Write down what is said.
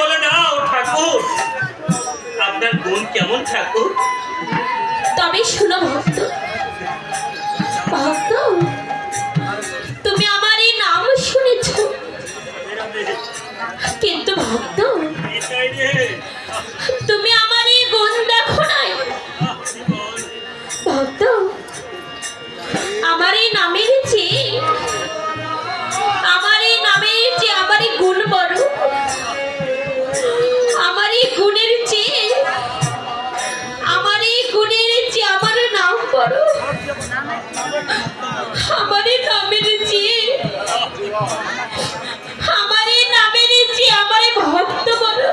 বলে দাও ঠাকুর। আপনার বোন কেমন ঠাকুর? তবে শুনো, ভক্ত। ভক্ত, তুমি আমার এই নাম শুনেছ। কিন্তু ভক্ত, তুমি আমার এই গুণ দেখো নাই। ভক্ত আমারে নামে নিচে আমারে ভক্ত বলো